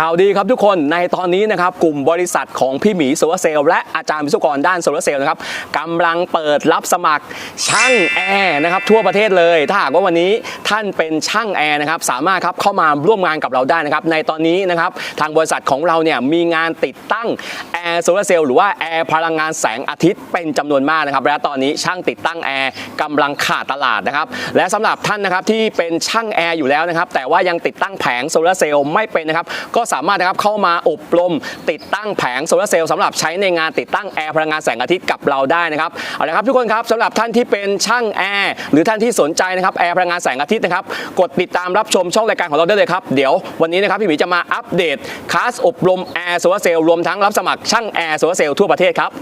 ข่าวดีครับทุกคนในตอนนี้นะครับกลุ่มบริษัทของพี่หมีโซลาร์เซลล์และอาจารย์วิศวกรด้านโซลาร์เซลล์นะครับกำลังเปิดรับสมัครช่างแอร์นะครับทั่วประเทศเลย ถ้าหากว่าวันนี้ท่านเป็นช่างแอร์นะครับสามารถครับเข้ามาร่วมงานกับเราได้นะครับในตอนนี้นะครับทางบริษัทของเราเนี่ยมีงานติดตั้งแอร์โซลาร์เซลล์หรือว่าแอร์พลังงานแสงอาทิตย์เป็นจำนวนมากนะครับและตอนนี้ช่างติดตั้งแอร์กำลังขาดตลาดนะครับและสำหรับท่านนะครับที่เป็นช่างแอร์อยู่แล้วนะครับแต่ว่ายังติดตั้งแผงโซลาร์เซลล์ไม่เป็นนะครับก็สามารถนะครับเข้ามาอบรมติดตั้งแผงโซลาร์เซลล์สำหรับใช้ในงานติดตั้งแอร์พลังงานแสงอาทิตย์กับเราได้นะครับเอาละครับทุกคนครับสำหรับท่านที่เป็นช่างแอร์หรือท่านที่สนใจนะครับแอร์พลังงานแสงอาทิตย์นะครับกดติดตามรับชมช่องรายการของเราได้เลยครับเดี๋ยววันนี้นะครับพี่หมีจะมาอัปเดตคลาสอบรมแอร์โซลาร์เซลล์รวมทั้งรับสมัครช่างแอร์โซลาร์เซลล์ทั่วประเทศครับ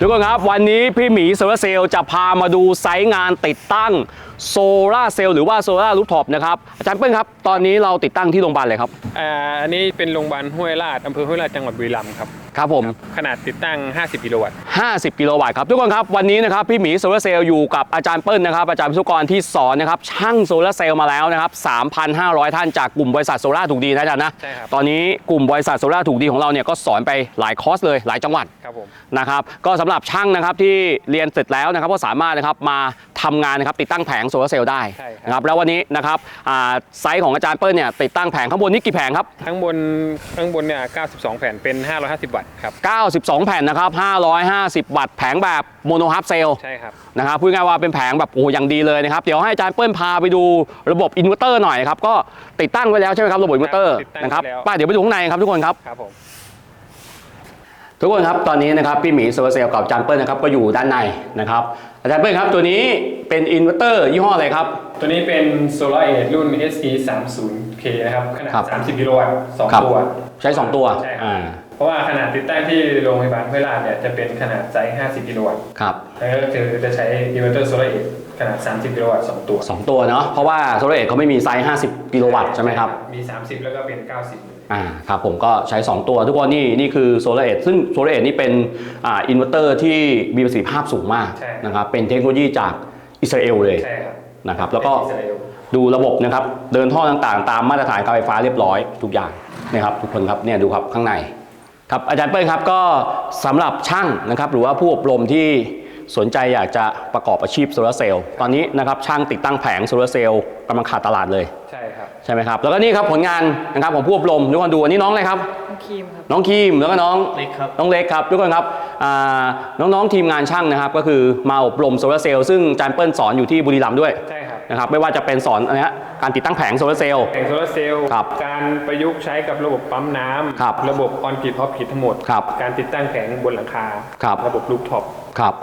ทุกคนครับวันนี้พี่หมีโซลาร์เซลล์จะพามาดูไซต์งานติดตั้ง โซลาร์เซลล์หรือว่าโซลาร์รูฟท็อปนะครับอาจารย์เปิ้ลครับ ตอนนี้เราติดตั้งที่โรงพยาบาลเลยครับอ่าอันนี้เป็นโรงพยาบาลห้วยลาดอำเภอห้วยลาดจังหวัดบุรีรัมย์ครับ ครับผม ขนาดติดตั้ง 50 กิโลวัตต์ 50 กิโลวัตต์ครับทุกคนครับวันนี้นะครับพี่หมีโซลาร์เซลล์อยู่กับอาจารย์เปิ้ลนะครับอาจารย์วิศวกรที่สอนนะครับช่างโซลาร์เซลล์มาแล้วนะครับ 3,500 ท่านจากกลุ่มบริษัทโซลาร์ถูกดีนะอาจารย์นะใช่ครับ ตอนนี้กลุ่มบริษัทโซลาร์ถูกดีของเราเนี่ยก็สอนไปหลายคอร์สเลยหลายจังหวัด ครับผม นะครับก็สำหรับช่างนะครับที่เรียนเสร็จแล้วนะครับก็สามารถนะครับมา ทำงานนะครับติดตั้งแผงโซลาร์เซลล์ได้ใช่ครับ นะครับแล้ววันนี้นะครับอ่าไซต์ของอาจารย์เปิ้ลเนี่ยติดตั้งแผงข้างบนนี่กี่แผงครับข้างบนข้างบนเนี่ย 92 แผ่นเป็น 550 วัตต์ครับ 92 แผ่นนะครับ550 วัตต์แผงแบบโมโนฮับเซลใช่ครับ นะครับพูดง่ายๆว่าเป็นแผงแบบโอ้โหอย่างดีเลยนะครับ เดี๋ยวให้อาจารย์เปิ้ลพาไปดูระบบอินเวอร์เตอร์หน่อยครับ ก็ติดตั้งไว้แล้วใช่ไหมครับระบบอินเวอร์เตอร์ติดตั้งนะครับไว้แล้ว ไป้าเดี๋ยวไปดูข้างในครับทุกคนครับ ครับผม ทุกคนครับตอนนี้นะครับพี่หมีโซลาร์เซลล์กับอาจารย์เปิ้ลนะครับก็อยู่ด้านในนะครับอาจารย์เปิ้ลครับตัวนี้เป็นอินเวอร์เตอร์ยี่ห้ออะไรครับ ตัวนี้เป็น Solar Edge รุ่น SE 3 0 K นะครับ ขนาดครับ30 กิโลวัตต์สองครับตัว ใช้ 2 ตัวใช่ครับอ่าเพราะว่าขนาดติดตั้งที่โรงพยาบาลห้วยลาดเนี่ยจะเป็นขนาดไซส์ 50 กิโลวัตต์ครับแล้วก็คือจะใช้อินเวอร์เตอร์ Solar Edge ขนาด 30 กิโลวัตต์สองตัวสองตัวเนาะเพราะว่าโซลาร์เอเขาไม่มีไซส์ 50 กิโลวัตต์ใช่ไหมครับมี 30 แล้วก็เป็น 90 อ่าครับผมก็ใช้ 2 ตัวทุกคนนี่นี่คือโซลาร์เอซึ่งโซลาร์เอนี่เป็นอ่าอินเวอร์เตอร์ที่มีประสิทธิภาพสูงมากใช่ นะครับเป็นเทคโนโลยีจากอิสราเอลเลยใช่ครับนะครับแล้วก็ เป็นอิสราเอล ดูระบบนะครับ เดินท่อต่างๆ ตามมาตรฐานการไฟฟ้าเรียบร้อยทุกอย่างนะครับทุกคนครับเนี่ยดูครับข้างในครับอาจารย์เปิ้ลครับก็สำหรับช่างนะครับหรือว่าผู้อบรมที่ สนใจอยากจะประกอบอาชีพโซลาร์เซลล์ตอนนี้นะครับช่างติดตั้งแผงโซลาร์เซลล์กำลังขาดตลาดเลย ใช่ครับ ใช่ไหมครับ แล้วก็นี่ครับผลงานนะครับของผู้อบรมทุกคนดูอันนี้น้องอะไรครับครีมครับน้องครีมแล้วก็น้องเล็กครับน้องเล็กครับทุกคนครับอ่าน้องๆทีมงานช่างนะครับ ก็คือมาอบรมโซลาร์เซลล์ซึ่งอาจารย์เปิ้ลสอนอยู่ที่บุรีรัมย์ด้วยใช่ครับนะครับไม่ว่าจะเป็นสอนอันเนี้ยการติดตั้งแผงโซลาร์เซลล์แผงโซลาร์เซลล์ครับการประยุกต์ใช้กับระบบปั๊มน้ำครับระบบออนกริดออฟกริดทั้งหมดครับการติดตั้งแผงบนหลังคาครับระบบลูกท็อปครับ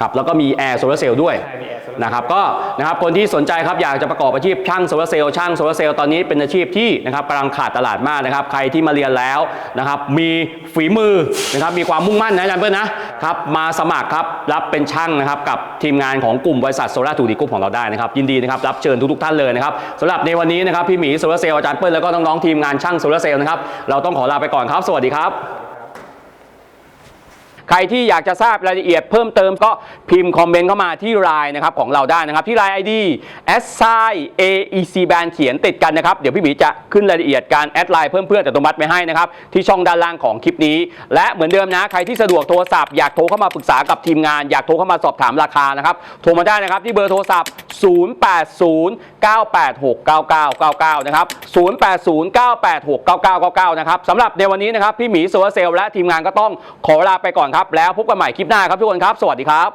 ครับครับแล้วก็มีแอร์โซลาร์เซลล์ด้วยใช่มีแอร์โซลาร์เซลล์นะครับก็นะครับคนที่สนใจครับอยากจะประกอบอาชีพช่างโซลาร์เซลล์ช่างโซลาร์เซลล์ตอนนี้เป็นอาชีพที่นะครับกำลังขาดตลาดมากนะครับ ใครที่มาเรียนแล้วนะครับมีฝีมือนะครับมีความมุ่งมั่นนะอาจารย์เปิ้ลนะครับมาสมัครครับรับเป็นช่างนะครับกับทีมงานของกลุ่มบริษัทโซลาร์ทูดีกรุ๊ปของเราได้นะครับยินดีนะครับรับเชิญทุกๆท่านเลยนะครับสำหรับในวันนี้นะครับพี่หมีโซลาร์เซลล์อาจารย์เปิ้ลแล้วก็น้องๆทีมงานช่างโซลาร์เซลล์นะครับเราต้องขอลาไปก่อนครับ สวัสดีครับ ใครที่อยากจะทราบรายละเอียดเพิ่มเติมก็พิมพ์คอมเมนต์เข้ามาที่ไลน์นะครับของเราได้นะครับที่ไลน์ ID s i a e c band เขียนติดกันนะครับ เดี๋ยวพี่หมีจะขึ้นรายละเอียดการแอดไลน์เพิ่มเพื่อนอัตโนมัติไว้ให้นะครับที่ช่องด้านล่างของคลิปนี้ และเหมือนเดิมนะใครที่สะดวกโทรศัพท์อยากโทรเข้ามาปรึกษากับทีมงานอยากโทรเข้ามาสอบถามราคานะครับโทรมาได้นะครับที่เบอร์โทรศัพท์ 0809869999 นะครับ 0809869999 นะครับสำหรับในวันนี้นะครับพี่หมีโซลาร์เซลล์และทีมงานก็ต้องขอลาไปก่อนครับครับ แล้วพบกันใหม่คลิปหน้าครับทุกคนครับ สวัสดีครับ